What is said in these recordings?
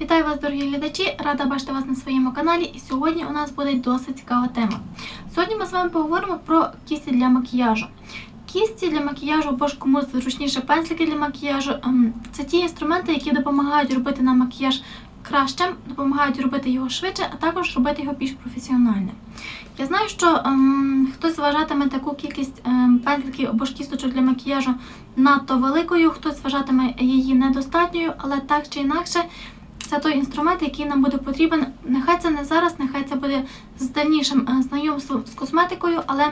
Вітаю вас, дорогі глядачі! Рада бачити вас на своєму каналі. І сьогодні у нас буде досить цікава тема. Сьогодні ми з вами поговоримо про кісті для макіяжу. Кісті для макіяжу або ж комусь зручніше пензлики для макіяжу. ем, Це ті інструменти, які допомагають робити нам макіяж кращим, допомагають робити його швидше, а також робити його більш професіональним. Я знаю, що ем, хтось вважатиме таку кількість ем, пензликів або ж кісточок для макіяжу надто великою, хтось вважатиме її недостатньою, але так чи інакше, це той інструмент, який нам буде потрібен. Нехай це не зараз, нехай це буде з дальнішим е, знайомством з косметикою, але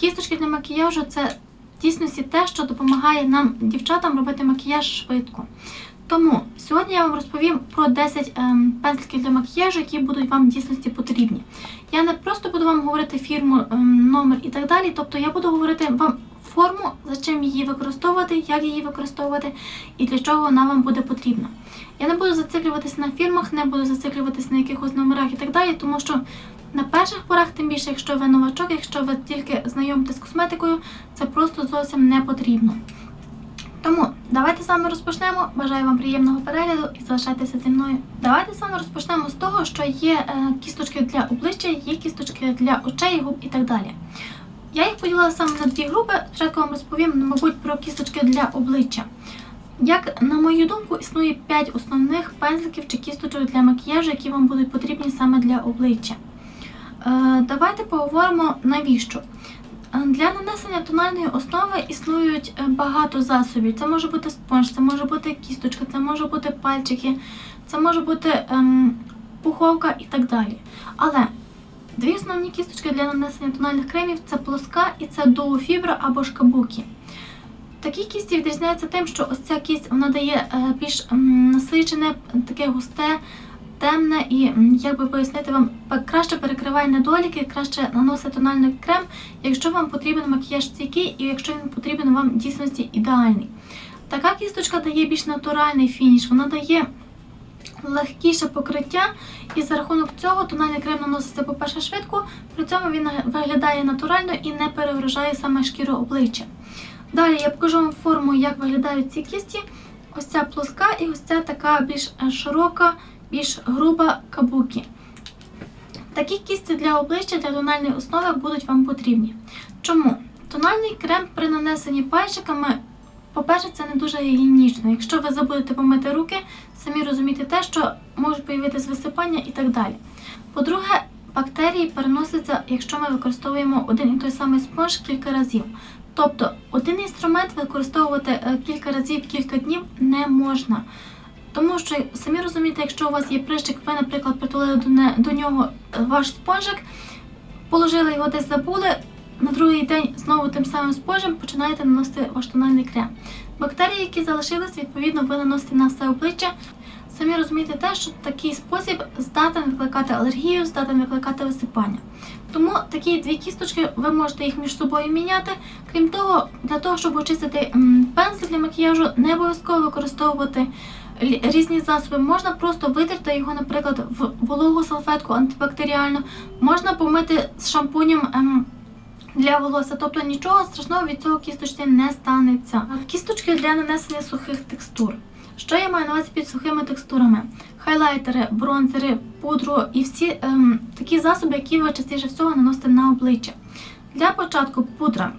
кісточки для макіяжу це в дійсності те, що допомагає нам, дівчатам, робити макіяж швидко. Тому сьогодні я вам розповім про 10 ем, пензликів для макіяжу, які будуть вам в дійсності потрібні. Я не просто буду вам говорити фірму, ем, номер і так далі. Тобто я буду говорити вам форму, за чим її використовувати, як її використовувати і для чого вона вам буде потрібна. Я не буду зациклюватися на фірмах, не буду зациклюватися на якихось номерах і так далі, тому що на перших порах, тим більше, якщо ви новачок, якщо ви тільки знайомитесь з косметикою, це просто зовсім не потрібно. Тому давайте з вами розпочнемо. Бажаю вам приємного перегляду і залишайтеся зі мною. Давайте з вами розпочнемо з того, що є е, кісточки для обличчя, є кісточки для очей, губ і так далі. Я їх поділила саме на дві групи. Спочатку вам розповім, мабуть, про кісточки для обличчя. Як на мою думку, існує 5 основних пензликів чи кісточок для макіяжу, які вам будуть потрібні саме для обличчя. Е, давайте поговоримо навіщо. Е, Для нанесення тональної основи існують е, багато засобів. Це може бути спонж, це може бути кісточка, це може бути пальчики, це може бути ем, пуховка і так далі. Але дві основні кісточки для нанесення тональних кремів це плоска і це дуофібра або ж кабукі. Такі кісті відрізняються тим, що ось ця кість вона дає е, більш насичене, таке густе, темне і, як би пояснити вам, краще перекриває недоліки, краще наносить тональний крем, якщо вам потрібен макіяж стійкий і якщо він потрібен вам в дійсності ідеальний. Така кісточка дає більш натуральний фініш, вона дає легкіше покриття, і за рахунок цього тональний крем наноситься, по-перше, швидко, при цьому він виглядає натурально і не перевражає саме шкіру обличчя. Далі я покажу вам форму, як виглядають ці кісті. Ось ця плоска і ось ця така більш е, широка, більш груба кабукі. Такі кісті для обличчя для тональної основи будуть вам потрібні. Чому? Тональний крем при нанесенні пальчиками, по-перше, це не дуже гігієнічно. Якщо ви забудете помити руки, самі розумієте те, що можуть появитися висипання і так далі. По-друге, бактерії переносяться, якщо ми використовуємо один і той самий спонж кілька разів. Тобто один інструмент використовувати е, кілька разів, кілька днів не можна. Тому що самі розумієте, якщо у вас є прищик, ви, наприклад, притулили до, не, до нього е, ваш спонжик, положили його десь забули, на другий день знову тим самим спонжем починаєте наносити ваш тональний крем. Бактерії, які залишились, відповідно, ви наносите на все обличчя. Самі розумієте те, що такий спосіб здатен викликати алергію, здатен викликати висипання. Тому такі дві кісточки ви можете їх між собою міняти. Крім того, для того, щоб очистити м, пензлик для макіяжу, не обов'язково використовувати різні засоби. Можна просто витерти його, наприклад, в вологу салфетку антибактеріальну, можна помити з шампунем. ем, для волосся, тобто нічого страшного від цього кісточки не станеться. Кісточки для нанесення сухих текстур. Що я маю на увазі під сухими текстурами? Хайлайтери, бронзери, пудру і всі ем, такі засоби, які ви частіше всього наносите на обличчя. Для початку пудра.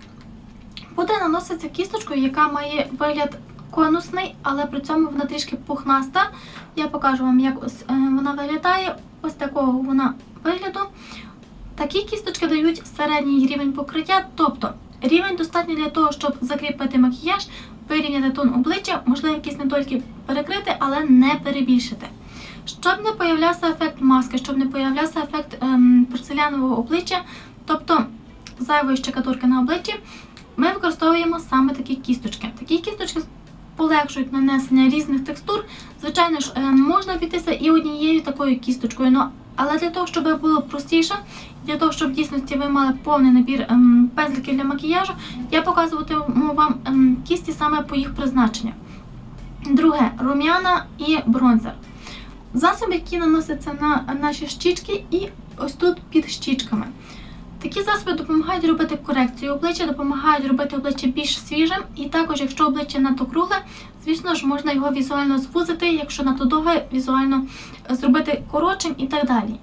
Пудра наноситься кісточкою, яка має вигляд конусний, але при цьому вона трішки пухнаста. Я покажу вам, як ось, е, вона виглядає. Ось такого вона вигляду. Такі кісточки дають середній рівень покриття, тобто рівень достатній для того, щоб закріпити макіяж, вирівняти тон обличчя, можливо, якісь недоліки перекрити, але не перебільшити. Щоб не появлявся ефект маски, щоб не появлявся ефект ем, порцелянового обличчя, тобто зайвої щекатурки на обличчі, ми використовуємо саме такі кісточки. Такі кісточки полегшують нанесення різних текстур. Звичайно ж, е, можна обійтися і однією такою кісточкою, но, але для того, щоб було простіше, для того, щоб в дійсності ви мали повний набір ем, пензликів для макіяжу, я показуватиму вам ем, кісті саме по їх призначенню. Друге рум'яна і бронзер. Засоби, які наносяться на наші щічки і ось тут під щічками. Такі засоби допомагають робити корекцію обличчя, допомагають робити обличчя більш свіжим, і також, якщо обличчя надто кругле, звісно ж, можна його візуально звузити, якщо надто довге, візуально зробити коротшим і так далі.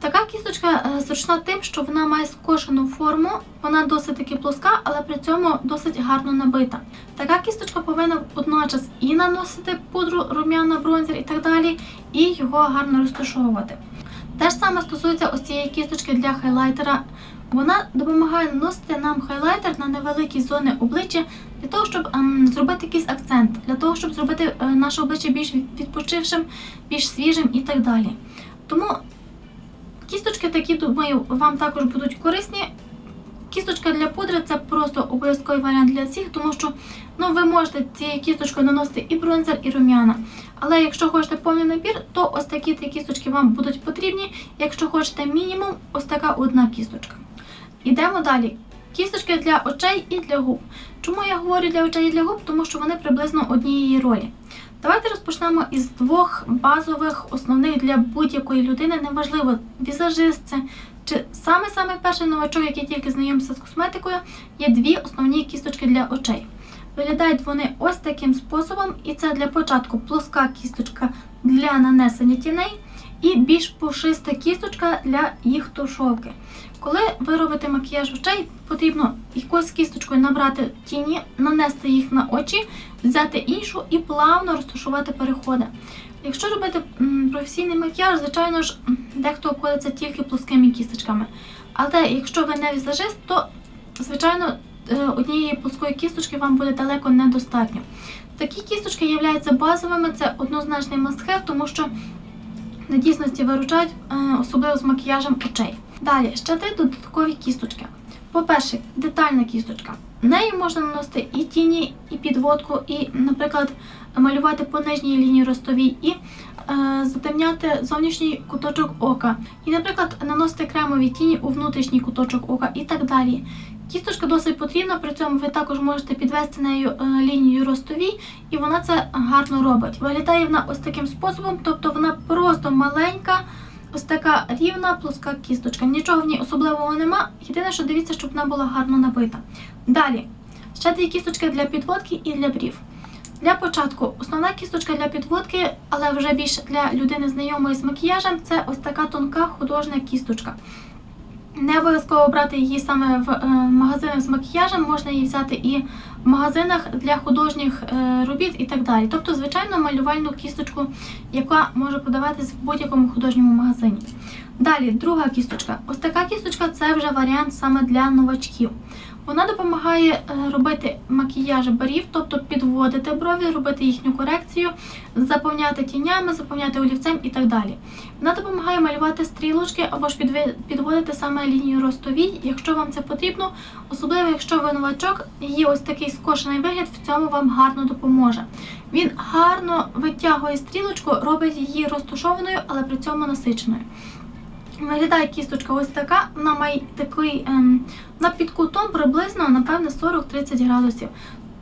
Така кісточка е, зручна тим, що вона має скошену форму, вона досить таки плоска, але при цьому досить гарно набита. Така кісточка повинна водночас і наносити пудру, рум'яна, бронзер і так далі, і його гарно розташовувати. Те ж саме стосується ось цієї кісточки для хайлайтера. Вона допомагає наносити нам хайлайтер на невеликі зони обличчя для того, щоб ем, зробити якийсь акцент, для того, щоб зробити е, наше обличчя більш відпочившим, більш свіжим і так далі. Тому кісточки такі, думаю, вам також будуть корисні. Кісточка для пудри це просто обов'язковий варіант для всіх, тому що ну, ви можете цією кісточкою наносити і бронзер, і рум'яна. Але якщо хочете повний набір, то ось такі три кісточки вам будуть потрібні. Якщо хочете мінімум, ось така одна кісточка. Ідемо далі. Кісточки для очей і для губ. Чому я говорю для очей і для губ? Тому що вони приблизно однієї ролі. Давайте розпочнемо із двох базових, основних для будь-якої людини, неважливо, візажист це чи саме-саме перший новачок, який тільки знайомиться з косметикою, є дві основні кісточки для очей. Виглядають вони ось таким способом, і це для початку плоска кісточка для нанесення тіней і більш пушиста кісточка для їх тушовки. Коли ви робите макіяж очей, потрібно якоюсь кісточкою набрати тіні, нанести їх на очі, взяти іншу і плавно розташувати переходи. Якщо робити професійний макіяж, звичайно ж, дехто обходиться тільки плоскими кісточками. Але якщо ви не візажист, то звичайно е, однієї плоскої кісточки вам буде далеко недостатньо. Такі кісточки являються базовими, це однозначний мастхев, тому що на дійсності виручають, е, особливо з макіяжем очей. Далі ще три додаткові кісточки. По-перше, детальна кісточка. Нею можна наносити і тіні, і підводку, і, наприклад, малювати по нижній лінії ростовій, і е, затемняти зовнішній куточок ока. І, наприклад, наносити кремові тіні у внутрішній куточок ока і так далі. Кісточка досить потрібна, при цьому ви також можете підвести нею е, лінію ростовій, і вона це гарно робить. Виглядає вона ось таким способом, тобто вона просто маленька. Ось така рівна плоска кісточка. Нічого в ній особливого нема. Єдине, що дивіться, щоб вона була гарно набита. Далі, ще дві кісточки для підводки і для брів. Для початку основна кісточка для підводки, але вже більше для людини знайомої з макіяжем, це ось така тонка художня кісточка. Не обов'язково брати її саме в е, магазинах з макіяжем, можна її взяти і в магазинах для художніх е, робіт і так далі. Тобто, звичайно, малювальну кісточку, яка може подаватись в будь-якому художньому магазині. Далі, друга кісточка. Ось така кісточка це вже варіант саме для новачків. Вона допомагає е, робити макіяж брів, тобто підводити брові, робити їхню корекцію, заповняти тінями, заповняти олівцем і так далі. Вона допомагає малювати стрілочки або ж підводити саме лінію ростовій, якщо вам це потрібно, особливо якщо ви новачок, її ось такий скошений вигляд в цьому вам гарно допоможе. Він гарно витягує стрілочку, робить її розташованою, але при цьому насиченою. Виглядає кісточка ось така, вона має такий ем, на під приблизно, напевне, 40-30 градусів.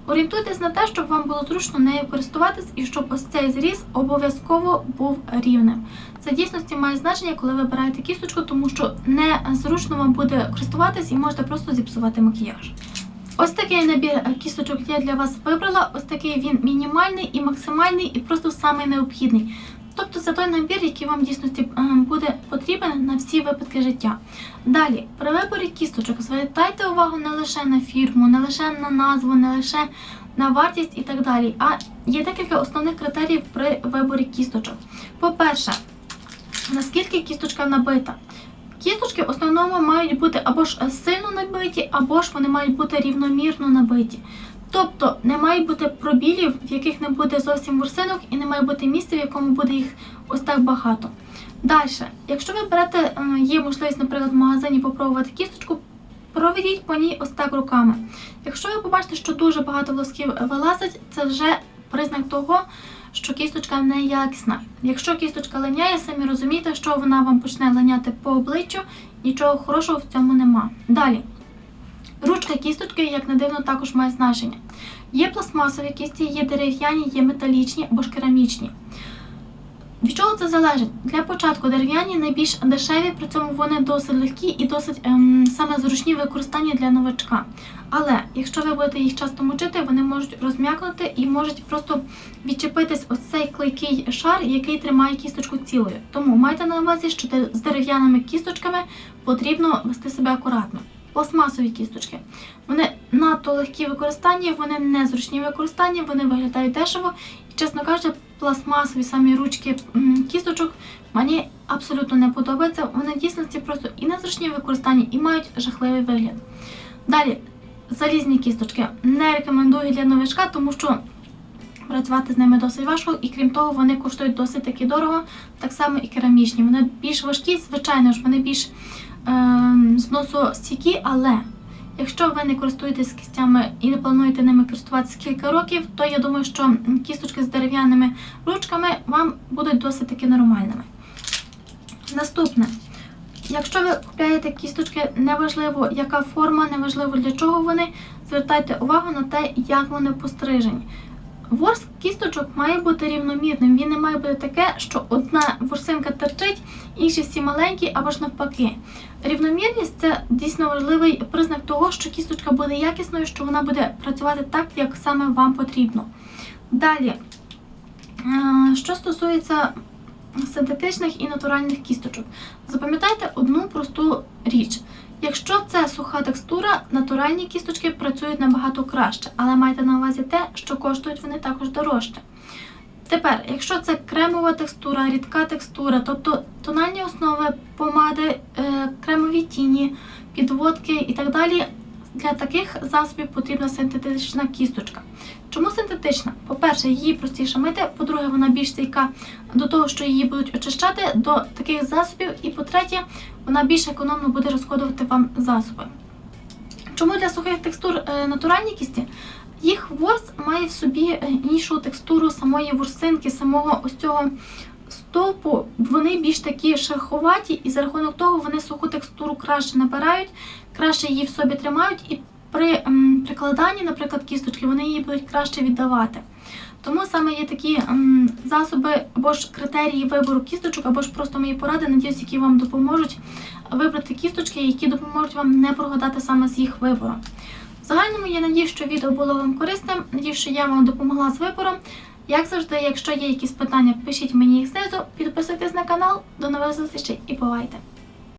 Орієнтуйтесь на те, щоб вам було зручно нею користуватись і щоб ось цей зріз обов'язково був рівним. Це дійсності має значення, коли ви обираєте кісточку, тому що незручно вам буде користуватись і можете просто зіпсувати макіяж. Ось такий набір е, кісточок я для вас вибрала. Ось такий він мінімальний і максимальний, і просто самий необхідний. Тобто це той набір, який вам в дійсності е, буде потрібен на всі випадки життя. Далі, при виборі кісточок звертайте увагу не лише на фірму, не лише на назву, не лише на вартість і так далі. А є декілька основних критеріїв при виборі кісточок. По-перше, наскільки кісточка набита. Кісточки в основному мають бути або ж сильно набиті, або ж вони мають бути рівномірно набиті. Тобто не має бути пробілів, в яких не буде зовсім ворсинок, і не має бути місця, в якому буде їх ось так багато. Далі, якщо ви берете, е, є можливість, наприклад, в магазині попробувати кісточку, проведіть по ній ось так руками. Якщо ви побачите, що дуже багато волосків вилазить, це вже признак того, що кісточка неякісна. Якщо кісточка линяє, самі розумієте, що вона вам почне линяти по обличчю, нічого хорошого в цьому нема. Далі. Ручка кісточки, як не дивно, також має значення. Є пластмасові кісті, є дерев'яні, є металічні або ж керамічні. Від чого це залежить? Для початку дерев'яні найбільш дешеві, при цьому вони досить легкі і досить ем, саме зручні в використанні для новачка. Але якщо ви будете їх часто мочити, вони можуть розм'якнути і можуть просто відчепитись ось цей клейкий шар, який тримає кісточку цілою. Тому майте на увазі, що з дерев'яними кісточками потрібно вести себе акуратно. Пластмасові кісточки. Вони надто легкі в використанні, вони незручні в використанні, вони виглядають дешево. І, чесно кажучи, пластмасові самі ручки кісточок мені абсолютно не подобаються. Вони в дійсності просто і незручні в використанні, і мають жахливий вигляд. Далі, залізні кісточки не рекомендую для новичка, тому що працювати з ними досить важко, і крім того, вони коштують досить таки дорого, так само і керамічні. Вони більш важкі, звичайно ж, вони більш зносостійкі, але якщо ви не користуєтесь кістями і не плануєте ними користуватися кілька років, то я думаю, що кісточки з дерев'яними ручками вам будуть досить таки нормальними. Наступне. Якщо ви купляєте кісточки, неважливо, яка форма, неважливо для чого вони, звертайте увагу на те, як вони пострижені. Ворс кісточок має бути рівномірним. Він не має бути таке, що одна ворсинка терчить, інші всі маленькі або ж навпаки. Рівномірність це дійсно важливий признак того, що кісточка буде якісною, що вона буде працювати так, як саме вам потрібно. Далі, е, що стосується синтетичних і натуральних кісточок, запам'ятайте одну просту річ. Якщо це суха текстура, натуральні кісточки працюють набагато краще, але майте на увазі те, що коштують вони також дорожче. Тепер, якщо це кремова текстура, рідка текстура, тобто тональні основи, помади, е, кремові тіні, підводки і так далі, для таких засобів потрібна синтетична кісточка. Чому синтетична? По-перше, її простіше мити, по-друге, вона більш стійка до того, що її будуть очищати до таких засобів, і по-третє, вона більш економно буде розходувати вам засоби. Чому для сухих текстур е, натуральні кісті? Їх ворс має в собі е, іншу текстуру самої ворсинки, самого ось цього стовпу. Вони більш такі шерховаті, і за рахунок того вони суху текстуру краще набирають, краще її в собі тримають, і при прикладанні, наприклад, кісточки, вони її будуть краще віддавати. Тому саме є такі засоби або ж критерії вибору кісточок, або ж просто мої поради, надіюсь, які вам допоможуть вибрати кісточки, які допоможуть вам не прогадати саме з їх вибором. Загальному я надію, що відео було вам корисним. Надію, що я вам допомогла з вибором. Як завжди, якщо є якісь питання, пишіть мені їх знизу, підписуйтесь на канал. До нових зустрічей і бувайте!